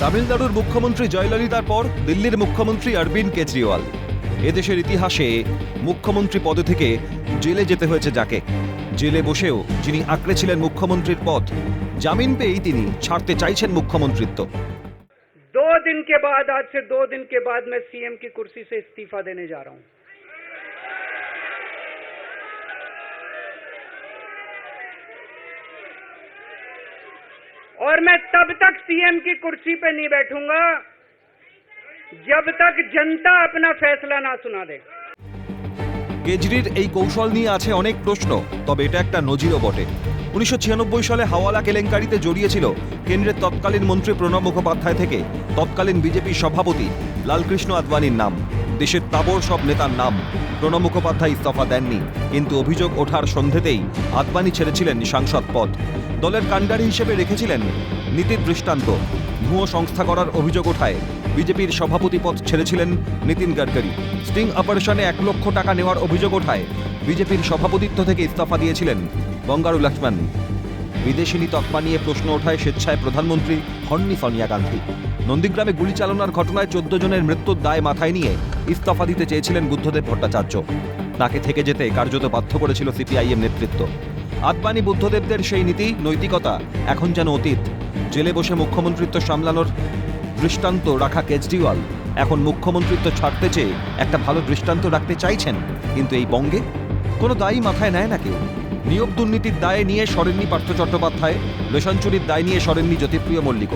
তামিলনাড়ুর মুখ্যমন্ত্রী জয়ললিতার পর দিল্লির মুখ্যমন্ত্রী অরবিন্দ কেজরিওয়াল এদেশের ইতিহাসে মুখ্যমন্ত্রী পদে থেকে জেলে যেতে হয়েছে যাকে জেলে বসেও যিনি আঁকড়েছিলেন মুখ্যমন্ত্রীর পদ জামিন পেয়েই তিনি ছাড়তে চাইছেন মুখ্যমন্ত্রিত্ব दो दिन के बाद आज से दो दिन के बाद मैं सीएम की कुर्सी से इस्तीफा देने जा रहा हूं और मैं तब तक सीएम की कुर्सी पे नहीं बैठूंगा जब तक जनता अपना फैसला ना सुना दे কেজরির এই কৌশল নিয়ে আছে অনেক প্রশ্ন তবে এটা একটা নজিরও বটে উনিশশো সালে হাওয়ালা কেলেঙ্কারিতে জড়িয়েছিল কেন্দ্রের তৎকালীন মন্ত্রী প্রণব মুখোপাধ্যায় থেকে তৎকালীন বিজেপি সভাপতি লালকৃষ্ণ আদবানির নাম দেশের তাবড় সব নেতার নাম প্রণব মুখোপাধ্যায় ইস্তফা দেননি কিন্তু অভিযোগ ওঠার সন্ধেতেই আদবানি ছেড়েছিলেন সাংসদ পদ দলের কাণ্ডারি হিসেবে রেখেছিলেন নীতির দৃষ্টান্ত। ভুয়ো সংস্থা করার অভিযোগ ওঠায় বিজেপির সভাপতি পদ ছেড়েছিলেন নীতিন গডকরি। স্টিং অপারেশনে এক লক্ষ টাকা নেওয়ার অভিযোগ ওঠায় বিজেপির সভাপতিত্ব থেকে ইস্তফা দিয়েছিলেন বঙ্গারু লক্ষ্মণ। বিদেশিনী তকমা নিয়ে প্রশ্ন ওঠায় স্বেচ্ছায় প্রধানমন্ত্রী হননি সোনিয়া গান্ধী। নন্দীগ্রামে গুলি চালনার ঘটনায় চোদ্দ জনের মৃত্যুর দায় মাথায় নিয়ে ইস্তফা দিতে চেয়েছিলেন বুদ্ধদেব ভট্টাচার্য। তাকে থেকে যেতে কার্যত বাধ্য করেছিল সিপিআইএম নেতৃত্ব। আদবানি বুদ্ধদেবদের সেই নীতি, নৈতিকতা এখন যেন অতীত। জেলে বসে মুখ্যমন্ত্রিত্ব সামলানোর দৃষ্টান্ত রাখা কেজরিওয়াল। এখন মুখ্যমন্ত্রিত্ব ছাড়তে চেয়ে একটা ভালো দৃষ্টান্ত রাখতে চাইছেন, কিন্তু এই বঙ্গে কোনো দায়ী মাথায় নেয় না কেউ। নিয়োগ দুর্নীতির দায়ে নিয়ে সরেননি পার্থ চট্টোপাধ্যায় রেশন চুরির দায় নিয়ে সরেননি জ্যোতিপ্রিয় মল্লিক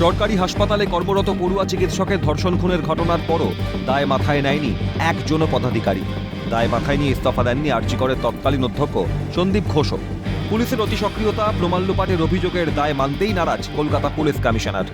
সরকারি হাসপাতালে কর্মরত পড়ুয়া চিকিৎসকের ধর্ষণ খুনের ঘটনার পরও দায় মাথায় নেয়নি একজনও পদাধিকারী। দায় মাথায় নিয়ে ইস্তফা দেননি আর্জিকরের তৎকালীন অধ্যক্ষ সন্দীপ ঘোষও পুলিশের অতি সক্রিয়তা প্রমাল্যপাটের অভিযোগের দায় মানতেই নারাজ কলকাতা পুলিশ কমিশনার।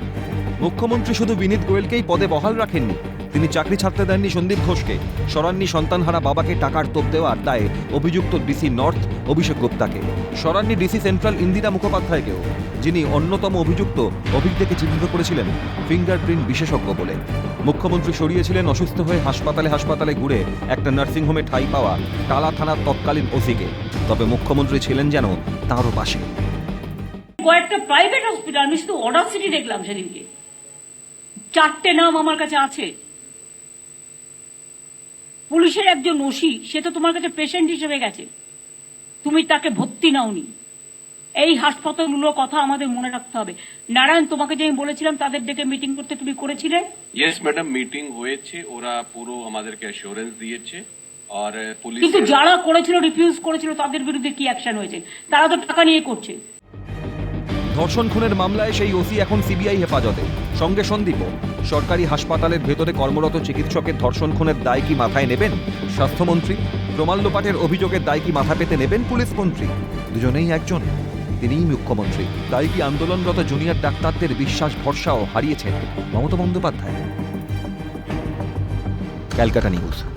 মুখ্যমন্ত্রী শুধু বিনীত গোয়েলকেই পদে বহাল রাখেননি তিনি চাকরি ছাড়তে দেননি সন্দীপ ঘোষকে। সরাননি সন্তানহারা বাবাকে টাকার তোপ দেওয়ার দায়ে অভিযুক্ত ডিসি নর্থ অভিষেক গুপ্তাকে। সরাননি ডিসি সেন্ট্রাল ইন্দিরা মুখোপাধ্যায়কেও, যিনি অন্যতম অভিযুক্ত, অভিজ্ঞকে চিহ্নিত করেছিলেন ফিঙ্গারপ্রিন্ট বিশেষজ্ঞ বলে। মুখ্যমন্ত্রী সরিয়েছিলেন অসুস্থ হয়ে হাসপাতালে হাসপাতালে ঘুরে একটা নার্সিংহোমে ঠাঁই পাওয়া টালা থানার তৎকালীন ওসিকে। তবে মুখ্যমন্ত্রী ছিলেন যেন তাঁরও পাশে। কয়েকটা প্রাইভেট হসপিটাল আমি শুধু অর্ডার সিটি দেখলাম সেদিনকে। চারটে নাম আমার কাছে আছে। পুলিশের একজন ওসি সে তো তোমার কাছে পেশেন্ট হিসেবে গেছে। তুমি তাকে ভর্তি নাওনি। এই হাসপাতালগুলোর কথা আমাদের মনে রাখতে হবে। নারায়ণ তোমাকে যে আমি বলেছিলাম তাদের ডেকে মিটিং করতে তুমি করেছিলে? ইয়েস ম্যাডাম মিটিং হয়েছে। ওরা পুরো আমাদেরকে অ্যাসুরেন্স দিয়েছে। আর পুলিশ কিন্তু যারা করেছিল রিফিউজ করেছিল তাদের বিরুদ্ধে কি অ্যাকশন হয়েছে? তারা তো টাকা নিয়ে করছে। ধর্ষণ খুনের মামলায় সেই ওসি এখন সিবিআই হেফাজতে। সঙ্গে সন্দীপও। সরকারি হাসপাতালের ভেতরে কর্মরত চিকিৎসকের ধর্ষণ খুনের দায় কি মাথায় নেবেন? স্বাস্থ্যমন্ত্রী। প্রমাল্যপাটের অভিযোগের দায় কি মাথা পেতে নেবেন পুলিশ মন্ত্রী? দুজনেই একজন। তিনিই মুখ্যমন্ত্রী। তাই কি আন্দোলনরত জুনিয়র ডাক্তারদের বিশ্বাস ভরসাও হারিয়েছেন? মমতা বন্দ্যোপাধ্যায়। Calcutta news.